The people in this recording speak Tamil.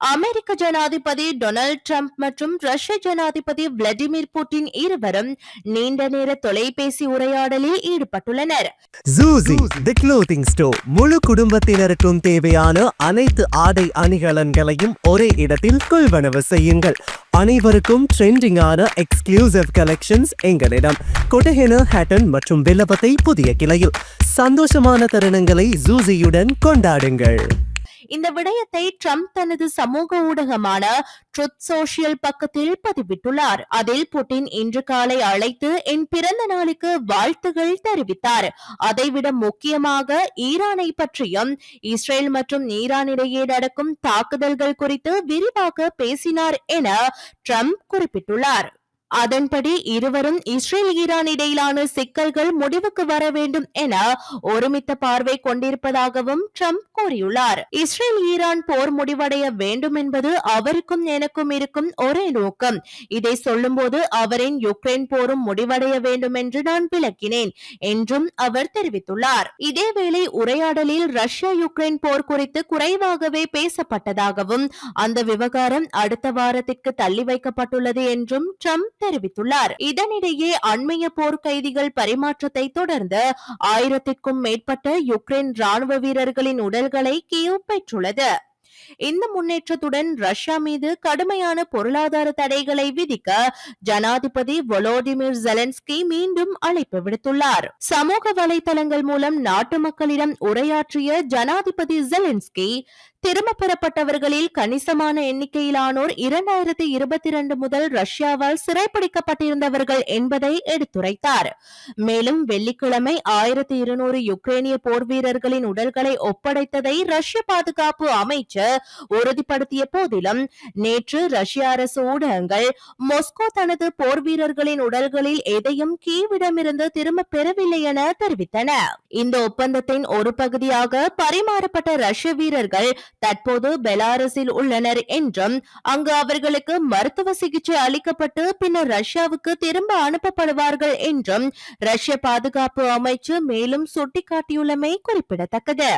அமெரிக்க ஜனாதிபதி டொனால்ட் ட்ரம்ப் மற்றும் ரஷ்ய ஜனாதிபதி விளாடிமிர் புட்டின் இருவரும் நீண்ட நேர தொலைபேசி உரையாடலில் ஈடுபட்டுள்ளனர். ஜூசி தி க்ளோத்திங் ஸ்டோர் முழு குடும்பத்தினருக்கும் தேவையான அனைத்து ஆடை அணிகலன்களையும் ஒரே இடத்தில் கொள்வனவு செய்யுங்கள். அனைவருக்கும் ட்ரெண்டிங்கான எக்ஸ்க்ளூசிவ் கலெக்ஷன்ஸ் எங்களிடம். கொட்டஹென ஹேட்டன் மற்றும் வில்லபத்தை புதிய கிளையில். சந்தோஷமான தருணங்களை ஜூசியுடன் கொண்டாடுங்கள். இந்த விடயத்தை ட்ரம்ப் தனது சமூக ஊடகமான ட்ருத் சோஷியல் பக்கத்தில் பதிவிட்டுள்ளார். அதில் புட்டின் இன்று காலை அழைத்து என் பிறந்த நாளுக்கு வாழ்த்துகள் தெரிவித்தார். அதைவிட முக்கியமாக ஈரானை பற்றியும் இஸ்ரேல் மற்றும் ஈரான் இடையே நடக்கும் தாக்குதல்கள் குறித்து விரிவாக பேசினார் என ட்ரம்ப் குறிப்பிட்டுள்ளார். அதன்படி இருவரும் இஸ்ரேல் ஈரான் இடையிலான சிக்கல்கள் முடிவுக்கு வர வேண்டும் என ஒருமித்த பார்வை கொண்டிருப்பதாகவும் ட்ரம்ப் கூறியுள்ளார். இஸ்ரேல் ஈரான் போர் முடிவடைய வேண்டும் என்பது அவருக்கும் எனக்கும் இருக்கும் ஒரே நோக்கம். இதை சொல்லும்போது அவரின் யுக்ரைன் போரும் முடிவடைய வேண்டும் என்று நான் விளக்கினேன் என்றும் அவர் தெரிவித்துள்ளார். இதேவேளை உரையாடலில் ரஷ்யா யுக்ரைன் போர் குறித்து குறைவாகவே பேசப்பட்டதாகவும் அந்த விவகாரம் அடுத்த வாரத்திற்கு தள்ளி வைக்கப்பட்டுள்ளது என்றும் ட்ரம்ப் தெரிவித்துள்ளார். இதனிடையே அண்மைய போர் கைதிகள் பரிமாற்றத்தை தொடர்ந்து ஆயிரத்திற்கும் மேற்பட்ட யுக்ரைன் ராணுவ வீரர்களின் உடல்களை கியூ பெற்றுள்ளது. இந்த முன்னேற்றத்துடன் ரஷ்யா மீது கடுமையான பொருளாதார தடைகளை விதிக்க ஜனாதிபதி வொலோடிமிர் ஜெலன்ஸ்கி மீண்டும் அழைப்பு விடுத்துள்ளார். சமூக வலைதளங்கள் மூலம் நாட்டு மக்களிடம் உரையாற்றிய ஜனாதிபதி ஜெலன்ஸ்கி திரும்ப பெறப்பட்டவர்களில் கணிசமான எண்ணிக்கையிலானோர் இரண்டாயிரத்தி இருபத்தி இரண்டு முதல் ரஷ்யாவால் சிறைப்பிடிக்கப்பட்டிருந்தவர்கள் என்பதை எடுத்துரைத்தார். மேலும் வெள்ளிக்கிழமை ஆயிரத்தி இருநூறு யுக்ரேனிய போர் வீரர்களின் உடல்களை ஒப்படைத்ததை ரஷ்ய பாதுகாப்பு அமைச்சர் உறுதிப்படுத்திய போதிலும் நேற்று ரஷ்ய அரசு ஊடகங்கள் மொஸ்கோ தனது போர் வீரர்களின் உடல்களில் எதையும் கீவிடமிருந்து திரும்ப பெறவில்லை என தெரிவித்தன. இந்த ஒப்பந்தத்தின் ஒரு பகுதியாக பரிமாறப்பட்ட ரஷ்ய வீரர்கள் தற்போது பெலாரஸில் உள்ளனர் என்றும் அங்கு அவர்களுக்கு மருத்துவ சிகிச்சை அளிக்கப்பட்டு பின்னர் ரஷ்யாவுக்கு திரும்ப அனுப்பப்படுவார்கள் என்றும் ரஷ்ய பாதுகாப்பு அமைச்சு மேலும் சுட்டிக்காட்டியுள்ளமை குறிப்பிடத்தக்கது.